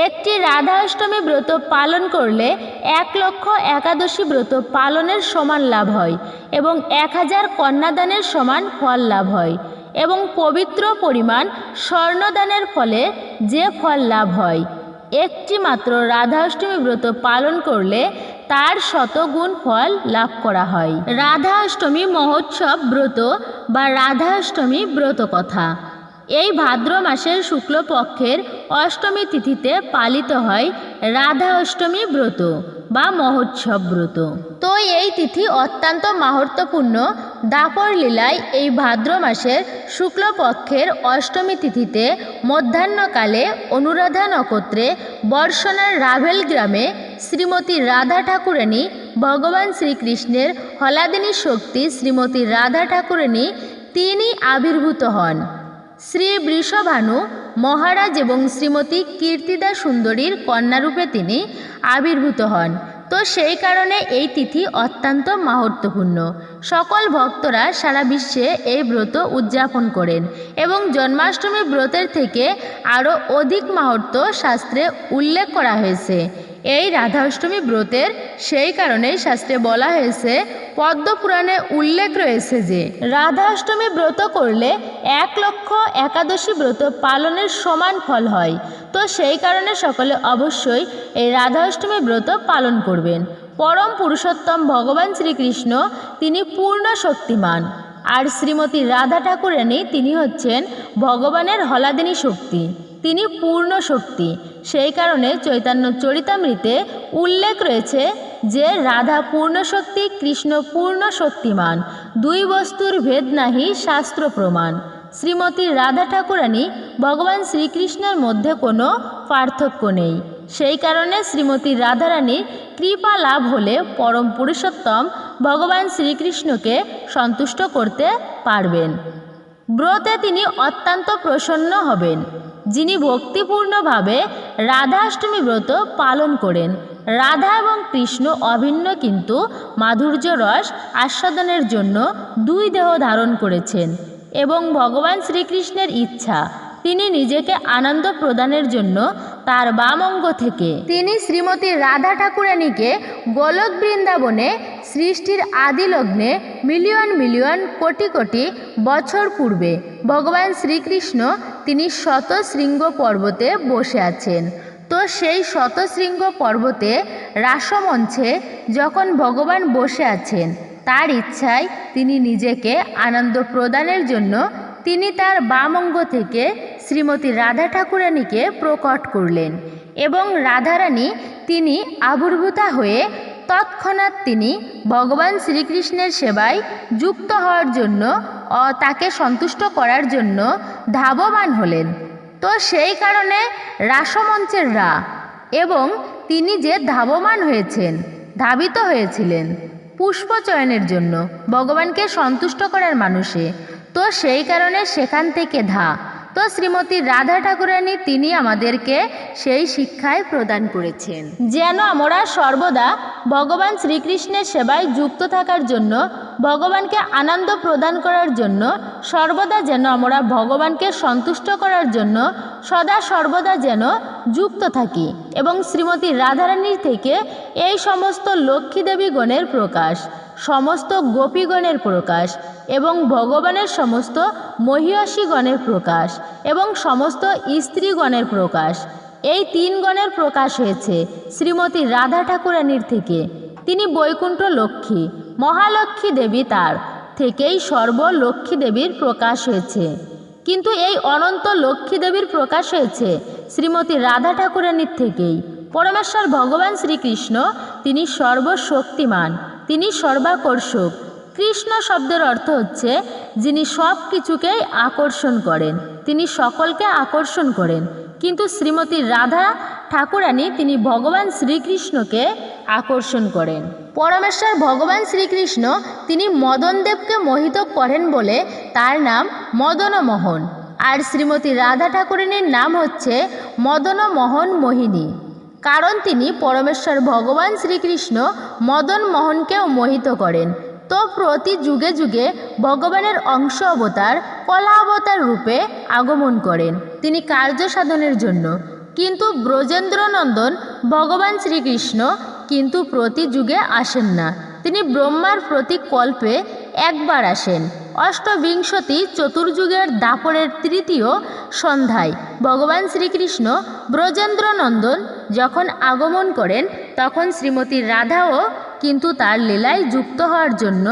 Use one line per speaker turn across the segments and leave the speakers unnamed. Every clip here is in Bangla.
একটি রাধা অষ্টমী ব্রত পালন করলে এক লক্ষ একাদশী ব্রত পালনের সমান লাভ হয় এবং এক হাজার কন্যাদানের সমান ফল লাভ হয় এবং পবিত্র পরিমাণ স্বর্ণদানের ফলে যে ফল লাভ হয়। একটি মাত্র রাধা অষ্টমী ব্রত পালন করলে তার শতগুণ ফল লাভ করা হয়। রাধা অষ্টমী মহোৎসব ব্রত বা রাধা অষ্টমী ব্রত কথা। এই ভাদ্র মাসের শুক্লপক্ষের অষ্টমী তিথিতে পালিত হয় রাধা অষ্টমী ব্রত বা মহোৎসব ব্রত। তো এই তিথি অত্যন্ত মাহাত্ম্যপূর্ণ। দাপর লীলায় এই ভাদ্র মাসের শুক্লপক্ষের অষ্টমী তিথিতে মধ্যাহ্নকালে অনুরাধা নক্ষত্রে বর্ষণার রাভেল গ্রামে শ্রীমতী রাধা ঠাকুরানী ভগবান শ্রীকৃষ্ণের হলাদিনী শক্তি শ্রীমতী রাধা ঠাকুরানী তিনি আবির্ভূত হন। শ্রী বৃষভানু মহারাজ এবং শ্রীমতী কীর্তিদা সুন্দরীর কন্যারূপে তিনি আবির্ভূত হন। তো সেই কারণে এই তিথি অত্যন্ত মাহাত্ম্যপূর্ণ। সকল ভক্তরা সারা বিশ্বে এই ব্রত উদযাপন করেন এবং জন্মাষ্টমী ব্রতের থেকে আরও অধিক মাহাত্ম্য শাস্ত্রে উল্লেখ করা হয়েছে। এই রাধা অষ্টমী ব্রতের সেই কারণেই শাস্ত্রে বলা হয়েছে, পদ্মপুরাণে উল্লেখ রয়েছে যে রাধা অষ্টমী ব্রত করলে এক লক্ষ একাদশী ব্রত পালনের সমান ফল হয়। তো সেই কারণে সকলে অবশ্যই এই রাধা অষ্টমী ব্রত পালন করবেন। পরম পুরুষোত্তম ভগবান শ্রীকৃষ্ণ তিনি পূর্ণ শক্তিমান। আর শ্রীমতী রাধা ঠাকুরানী তিনি হচ্ছেন ভগবানের হলাদিনী শক্তি। তিনি পূর্ণ শক্তি। সেই কারণে চৈতন্য চরিতামৃতে উল্লেখ রয়েছে যে, রাধা পূর্ণ শক্তি, কৃষ্ণ পূর্ণ শক্তিমান। দুই বস্তুর ভেদ নাহি শাস্ত্র প্রমাণ। শ্রীমতী রাধা ঠাকুরানী ভগবান শ্রীকৃষ্ণের মধ্যে কোনো পার্থক্য নেই। সেই কারণে শ্রীমতী রাধারানীর কৃপা লাভ হলে পরম পুরুষোত্তম ভগবান শ্রীকৃষ্ণকে সন্তুষ্ট করতে পারবেন। ব্রতে তিনি অত্যন্ত প্রসন্ন হবেন। যিনি ভক্তিপূর্ণভাবে রাধাষ্টমী ব্রত পালন করেন। রাধা এবং কৃষ্ণ অভিন্ন কিন্তু মাধুর্য রস আস্বাদনের জন্য দুই দেহ ধারণ করেছেন এবং ভগবান শ্রীকৃষ্ণের ইচ্ছা, তিনি নিজেকে আনন্দ প্রদানের জন্য তার বাম অঙ্গ থেকে। তিনি শ্রীমতী রাধা ঠাকুরানীকে গোলক বৃন্দাবনে সৃষ্টির আদি লগ্নে মিলিয়ন মিলিয়ন কোটি কোটি বছর পূর্বে ভগবান শ্রীকৃষ্ণ তিনি শতশৃঙ্গ পর্বতে বসে আছেন। তো সেই শতশৃঙ্গ পর্বতে রাসমঞ্চে যখন ভগবান বসে আছেন, তার ইচ্ছায় তিনি নিজেকে আনন্দ প্রদানের জন্য তিনি তার বাম অঙ্গ থেকে শ্রীমতী রাধা ঠাকুরানীকে প্রকট করলেন এবং রাধারানী তিনি আবির্ভূতা হয়ে তৎক্ষণাৎ তিনি ভগবান শ্রীকৃষ্ণের সেবায় যুক্ত হওয়ার জন্য তাকে সন্তুষ্ট করার জন্য ধাবমান হলেন। তো সেই কারণে রাসমঞ্চের রা এবং তিনি যে ধাবমান হয়েছেন, ধাবিত হয়েছিলেন। পুষ্প চয়নের জন্য ভগবানকে সন্তুষ্ট করার মানুষে। তো সেই কারণে সেখান থেকে ধা। তো শ্রীমতী রাধা ঠাকুরানী তিনি আমাদেরকে সেই শিক্ষায় প্রদান করেছেন। যেন আমরা সর্বদা ভগবান শ্রীকৃষ্ণের সেবায় যুক্ত থাকার জন্য, ভগবানকে আনন্দ প্রদান করার জন্য, সর্বদা যেন আমরা ভগবানকে সন্তুষ্ট করার জন্য, সদা সর্বদা যেন যুক্ত থাকি এবং শ্রীমতী রাধারানীর থেকে এই সমস্ত লক্ষ্মী দেবী গণের প্রকাশ। সমস্ত গোপীগণের প্রকাশ এবং ভগবানের সমস্ত মহিষীগণের প্রকাশ এবং সমস্ত স্ত্রীগণের প্রকাশ। এই তিন গণের প্রকাশ হয়েছে শ্রীমতী রাধা ঠাকুরানীর থেকে। তিনি বৈকুণ্ঠ লক্ষ্মী, মহালক্ষ্মী দেবী তার থেকেই সর্বলক্ষ্মী দেবীর প্রকাশ হয়েছে। কিন্তু এই অনন্ত লক্ষ্মী দেবীর প্রকাশ হয়েছে শ্রীমতী রাধা ঠাকুরানীর থেকেই। পরমেশ্বর ভগবান শ্রীকৃষ্ণ, তিনি সর্বশক্তিমান। তিনি সর্বাকর্ষক। কৃষ্ণ শব্দের অর্থ হচ্ছে যিনি সব কিছুকেই আকর্ষণ করেন, তিনি সকলকে আকর্ষণ করেন। কিন্তু শ্রীমতী রাধা ঠাকুরানী তিনি ভগবান শ্রীকৃষ্ণকে আকর্ষণ করেন। পরমেশ্বর ভগবান শ্রীকৃষ্ণ তিনি মদনদেবকে মোহিত করেন বলে তার নাম মদনমোহন। আর শ্রীমতী রাধা ঠাকুরানীর নাম হচ্ছে মদনমোহন মোহিনী। কারণ তিনি পরমেশ্বর ভগবান শ্রীকৃষ্ণ মদন মোহনকেও মোহিত করেন। তো প্রতি যুগে যুগে ভগবানের অংশ অবতার কলা অবতার রূপে আগমন করেন। তিনি কার্য সাধনের জন্য। কিন্তু ব্রজেন্দ্রনন্দন ভগবান শ্রীকৃষ্ণ কিন্তু প্রতি যুগে আসেন না। তিনি ব্রহ্মার প্রতি কল্পে একবার আসেন। অষ্টবিংশতি চতুর্যুগের দাপরের তৃতীয় সন্ধ্যায় ভগবান শ্রীকৃষ্ণ ব্রজেন্দ্রনন্দন যখন আগমন করেন, তখন শ্রীমতী রাধাও কিন্তু তার লীলায় যুক্ত হওয়ার জন্য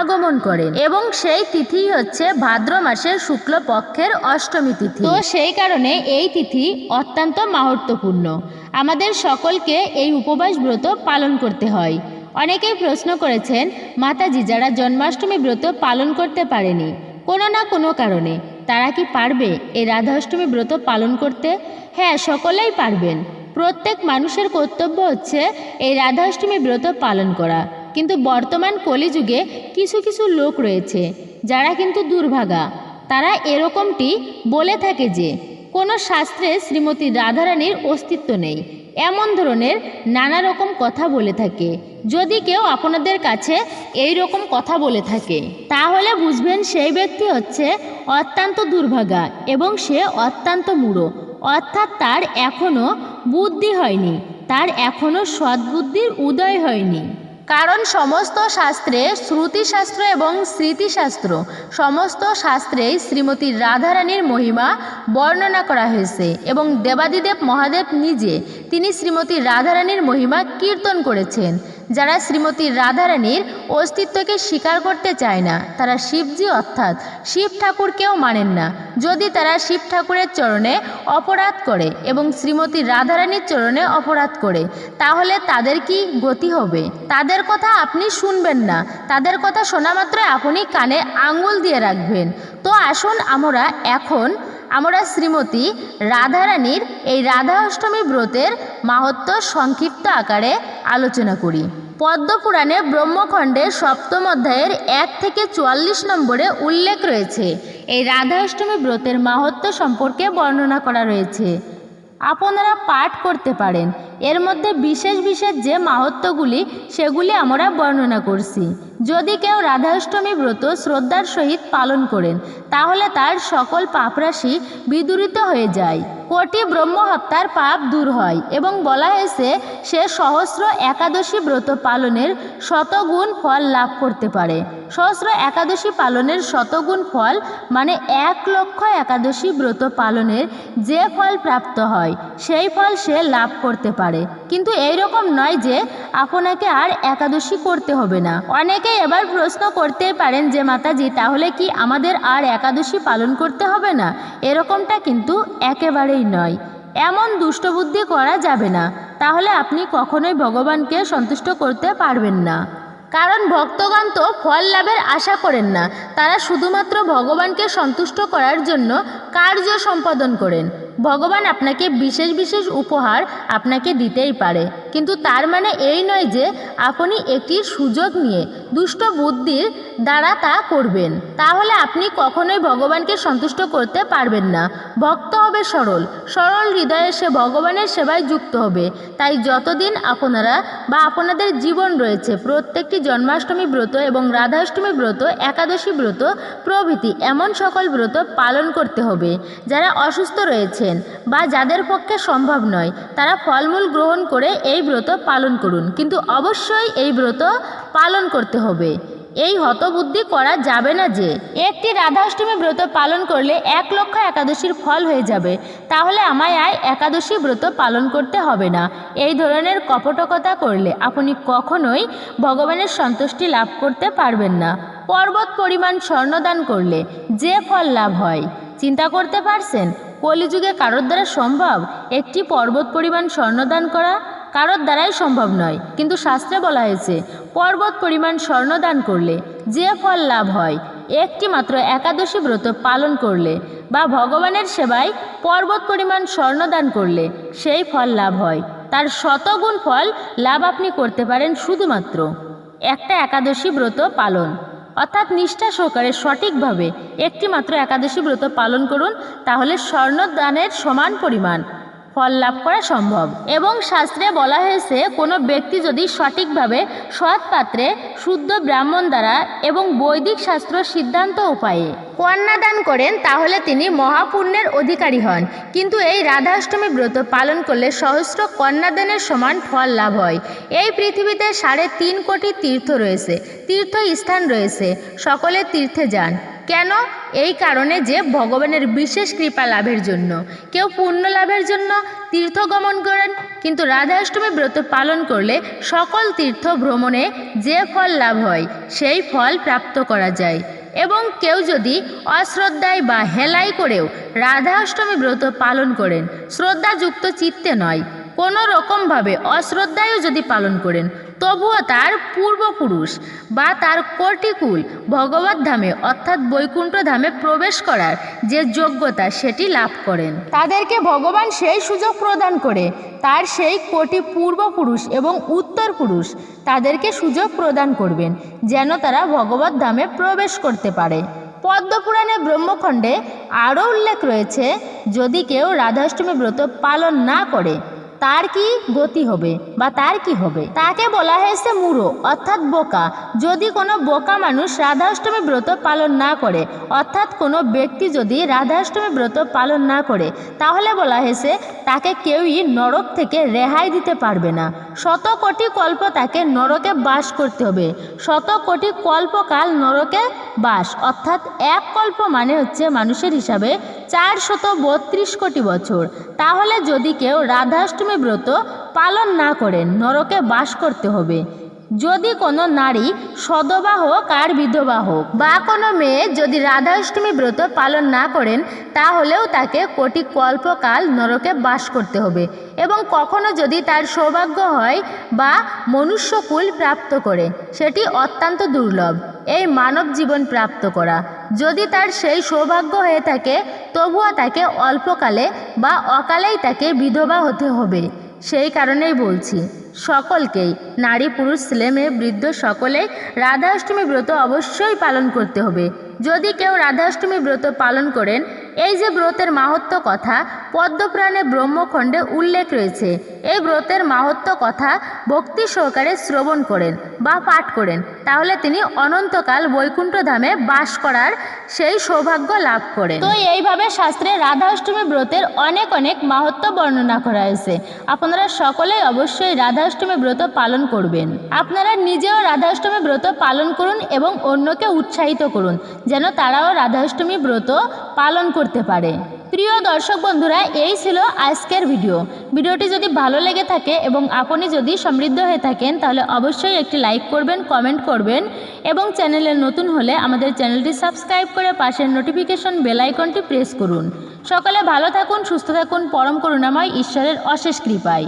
আগমন করেন এবং সেই তিথি হচ্ছে ভাদ্র মাসের শুক্লপক্ষের অষ্টমী তিথি। তো সেই কারণে এই তিথি অত্যন্ত মাহাত্ম্যপূর্ণ। আমাদের সকলকে এই উপবাস ব্রত পালন করতে হয়। অনেকেই প্রশ্ন করেছেন, মাতাজি, যারা জন্মাষ্টমী ব্রত পালন করতে পারেনি, কোনো না কোনো কারণে, তারা কি পারবে এই রাধাষ্টমী ব্রত পালন করতে? হ্যাঁ সকলেই পারবেন। প্রত্যেক মানুষের কর্তব্য হচ্ছে এই রাধাষ্টমী ব্রত পালন করা। কিন্তু বর্তমান কলিযুগে কিছু কিছু লোক রয়েছে, যারা কিন্তু দুর্ভাগা। তারা এরকমটি বলে থাকে যে, কোনো শাস্ত্রে শ্রীমতী রাধারানীর অস্তিত্ব নেই। এমন ধরনের নানা রকম কথা বলে থাকে। যদি কেউ আপনাদের কাছে এই রকম কথা বলে থাকে, তাহলে বুঝবেন সেই ব্যক্তি হচ্ছে অত্যন্ত দুর্ভাগা এবং সে অত্যন্ত মূঢ়। অর্থাৎ তার এখনও বুদ্ধি হয়নি, তার এখনও সদ্বুদ্ধির উদয় হয়নি। কারণ সমস্ত শাস্ত্রে শ্রুতিশাস্ত্র এবং স্মৃতিশাস্ত্র, সমস্ত শাস্ত্রেই শ্রীমতী রাধারানীর মহিমা বর্ণনা করা হয়েছে এবং দেবাদিদেব মহাদেব নিজে তিনি শ্রীমতী রাধারানীর মহিমা কীর্তন করেছেন। যারা শ্রীমতী রাধারানীর অস্তিত্বকে স্বীকার করতে চায় না, তারা শিবজি অর্থাৎ শিব ঠাকুরকেও মানেন না। যদি তারা শিব ঠাকুরের চরণে অপরাধ করে এবং শ্রীমতী রাধারানীর চরণে অপরাধ করে, তাহলে তাদের কি গতি হবে? তাদের কথা আপনি শুনবেন না। তাদের কথা শোনা মাত্র আপনি কানে আঙ্গুল দিয়ে রাখবেন। তো আসুন আমরা এখন, আমরা শ্রীমতী রাধারানীর এই রাধা অষ্টমী ব্রতের মাহাত্ম সংক্ষিপ্ত আকারে আলোচনা করি। পদ্মপুরাণে ব্রহ্মখণ্ডের সপ্তম অধ্যায়ের এক থেকে চুয়াল্লিশ নম্বরে উল্লেখ রয়েছে। এই রাধাষ্টমী ব্রতের মাহাত্ম সম্পর্কে বর্ণনা করা রয়েছে। আপনারা পাঠ করতে পারেন। এর মধ্যে বিশেষ বিশেষ যে মাহাত্মগুলি সেগুলি আমরা বর্ণনা করছি। যদি কেউ রাধাষ্টমী ব্রত শ্রদ্ধার সহিত পালন করেন, তাহলে তার সকল পাপরাশি বিদূরিত হয়ে যায়। কোটি ব্রহ্মহত্যার পাপ দূর হয় এবং বলা হয়েছে, সে সহস্র একাদশী ব্রত পালনের শতগুণ ফল লাভ করতে পারে। সহস্র একাদশী পালনের শতগুণ ফল মানে এক লক্ষ একাদশী ব্রত পালনের যে ফল প্রাপ্ত হয়, সেই ফল সে লাভ করতে পারে। কিন্তু এই রকম নয় যে আপনাকে আর একাদশী করতে হবে না। অনেকে এবার প্রশ্ন করতেই পারেন যে, মাতাজি, তাহলে কি আমাদের আর একাদশী পালন করতে হবে না? এরকমটা কিন্তু একেবারেই নয়। এমন দুষ্টবুদ্ধি করা যাবে না। তাহলে আপনি কখনোই ভগবানকে সন্তুষ্ট করতে পারবেন না। কারণ ভক্তগণ তো ফল লাভের আশা করেন না। তারা শুধুমাত্র ভগবানকে সন্তুষ্ট করার জন্য কার্য সম্পাদন করেন। ভগবান আপনাকে বিশেষ বিশেষ উপহার আপনাকে দিতেই পারে। কিন্তু তার মানে এই নয় যে, আপনি একটি সুযোগ নিয়ে দুষ্ট বুদ্ধির দ্বারা তা করবেন। তাহলে আপনি কখনোই ভগবানকে সন্তুষ্ট করতে পারবেন না। ভক্ত হবে সরল। সরল হৃদয়ে সে ভগবানের সেবায় যুক্ত হবে। তাই যতদিন আপনারা বা আপনাদের জীবন রয়েছে, প্রত্যেকটি জন্মাষ্টমী ব্রত এবং রাধাষ্টমী ব্রত, একাদশী ব্রত প্রভৃতি এমন সকল ব্রত পালন করতে হবে। যারা অসুস্থ রয়েছেন বা যাদের পক্ষে সম্ভব নয়, তারা ফলমূল গ্রহণ করে এই ব্রত পালন করুন। কিন্তু অবশ্যই এই ব্রত পালন করতে হবে। এই হতবুদ্ধি করা যাবে না যে, একটি রাধাষ্টমী ব্রত পালন করলে এক লক্ষ একাদশীর ফল হয়ে যাবে। তাহলে আমায় আয় একাদশী ব্রত পালন করতে হবে না। এই ধরনের কপটকতা করলে আপনি কখনোই ভগবানের সন্তুষ্টি লাভ করতে পারবেন না। পর্বত পরিমাণ স্বর্ণদান করলে যে ফল লাভ হয়, চিন্তা করতে পারছেন? কলিযুগে কারোর দ্বারা সম্ভব? একটি পর্বত পরিমাণ স্বর্ণদান করা কারোর দ্বারাই সম্ভব নয়। কিন্তু শাস্ত্রে বলা হয়েছে, পর্বত পরিমাণ স্বর্ণদান করলে যে ফল লাভ হয়, একটি মাত্র একাদশী ব্রত পালন করলে বা ভগবানের সেবায় পর্বত পরিমাণ স্বর্ণদান করলে সেই ফল লাভ হয়। তার শতগুণ ফল লাভ আপনি করতে পারেন শুধুমাত্র। একটা একাদশী ব্রত পালন। অর্থাৎ নিষ্ঠা সহকারে সঠিকভাবে একটি মাত্র একাদশী ব্রত পালন করুন তাহলে স্বর্ণদানের সমান পরিমাণ। ফল লাভ করা সম্ভব। এবং শাস্ত্রে বলা হয়েছে, কোনো ব্যক্তি যদি সঠিকভাবে সৎ পাত্রে শুদ্ধ ব্রাহ্মণ দ্বারা এবং বৈদিক শাস্ত্র সিদ্ধান্ত উপায়ে কন্যাদান করেন, তাহলে তিনি মহাপুণ্যের অধিকারী হন। কিন্তু এই রাধাষ্টমী ব্রত পালন করলে সহস্র কন্যাদানের সমান ফল লাভ হয়। এই পৃথিবীতে সাড়ে তিন কোটি তীর্থ রয়েছে তীর্থ স্থান রয়েছে, সকলে তীর্থে যান। কেন? এই কারণে যে ভগবানের বিশেষ কৃপা লাভের জন্য। কেউ পুণ্য লাভের জন্য তীর্থ গমন করেন, কিন্তু রাধাষ্টমী ব্রত পালন করলে সকল তীর্থ ভ্রমণে যে ফল লাভ হয়, সেই ফল প্রাপ্ত করা যায়। এবং কেউ যদি অশ্রদ্ধায় বা হেলাই করেও রাধা অষ্টমী ব্রত পালন করেন, শ্রদ্ধাযুক্ত চিত্তে নয় কোনো রকমভাবে অশ্রদ্ধায়ও যদি পালন করেন তবুও তার পূর্বপুরুষ বা তার কোটিকুল ভগবত ধামে, অর্থাৎ বৈকুণ্ঠ ধামে প্রবেশ করার যে যোগ্যতা সেটি লাভ করেন। তাদেরকে ভগবান সেই সুযোগ প্রদান করে, তার সেই কোটি পূর্বপুরুষ এবং উত্তর পুরুষ তাদেরকে সুযোগ প্রদান করবেন, যেন তারা ভগবত ধামে প্রবেশ করতে পারে। পদ্মপুরাণে ব্রহ্মখণ্ডে আরও উল্লেখ রয়েছে, যদি কেউ রাধাষ্টমী ব্রত পালন না করে তার কি গতি হবে বা তার কি হবে? তাকে বলা হয়েছে মুড়ো অর্থাৎ বোকা। যদি কোনো বোকা মানুষ রাধাষ্টমী ব্রত পালন না করে, অর্থাৎ কোনো ব্যক্তি যদি রাধাষ্টমী ব্রত পালন না করে, তাহলে বলা হয়েছে তাকে কেউই নরক থেকে রেহাই দিতে পারবে না। শত কোটি কল্প তাকে নরকে বাস করতে হবে। শত কোটি কল্পকাল নরকে বাস, অর্থাৎ এক কল্প মানে হচ্ছে মানুষের হিসাবে চার শত বত্রিশ কোটি বছর। তাহলে যদি কেউ রাধাষ্টমী ব্রত পালন না করেন, নরকে বাস করতে হবে। যদি কোনো নারী সদবা হোক আর বিধবা হোক, বা কোনো মেয়ে যদি রাধাষ্টমী ব্রত পালন না করেন, তাহলেও তাকে কোটি কল্পকাল নরকে বাস করতে হবে এবং কখনো যদি তার সৌভাগ্য হয় বা মনুষ্যকুল প্রাপ্ত করে, সেটি অত্যন্ত দুর্লভ। এই মানব জীবন প্রাপ্ত করা। যদি তার সেই সৌভাগ্য হয়ে থাকে, তবুও তাকে অল্পকালে বা অকালেই তাকে বিধবা হতে হবে। সেই কারণেই বলছি, সকলকেই, নারী, পুরুষ, ছেলে, মেয়ে, বৃদ্ধ, সকলেই রাধাষ্টমী ব্রত অবশ্যই পালন করতে হবে। যদি কেউ রাধাষ্টমী ব্রত পালন করেন, এই যে ব্রতের মাহাত্ম কথা, পদ্মপ্রাণে ব্রহ্মখণ্ডে উল্লেখ রয়েছে। এই ব্রতের মাহাত্ম কথা ভক্তি সহকারে শ্রবণ করেন। বা পাঠ করেন। তাহলে তিনি অনন্তকাল বৈকুণ্ঠ ধামে বাস করার সেই সৌভাগ্য লাভ করেন। তো এইভাবে শাস্ত্রে রাধাষ্টমী ব্রতের অনেক অনেক মাহাত্ম বর্ণনা করা হয়েছে। আপনারা সকলেই অবশ্যই রাধাষ্টমী ব্রত পালন করবেন। আপনারা নিজেও রাধাষ্টমী ব্রত পালন করুন এবং অন্যকে উৎসাহিত করুন, যেন তারাও রাধাষ্টমী ব্রত পালন করতে পারে। প্রিয় দর্শক বন্ধুরা, এই ছিল আজকের ভিডিও। ভিডিওটি যদি ভালো লেগে থাকে এবং আপনি যদি সমৃদ্ধ হয়ে থাকেন, তাহলে অবশ্যই একটি লাইক করবেন, কমেন্ট করবেন এবং চ্যানেলে নতুন হলে আমাদের চ্যানেলটি সাবস্ক্রাইব করে পাশের নোটিফিকেশন বেলাইকনটি প্রেস করুন। সকলে ভালো থাকুন, সুস্থ থাকুন, পরম করুণাময়, ঈশ্বরের অশেষ কৃপায়।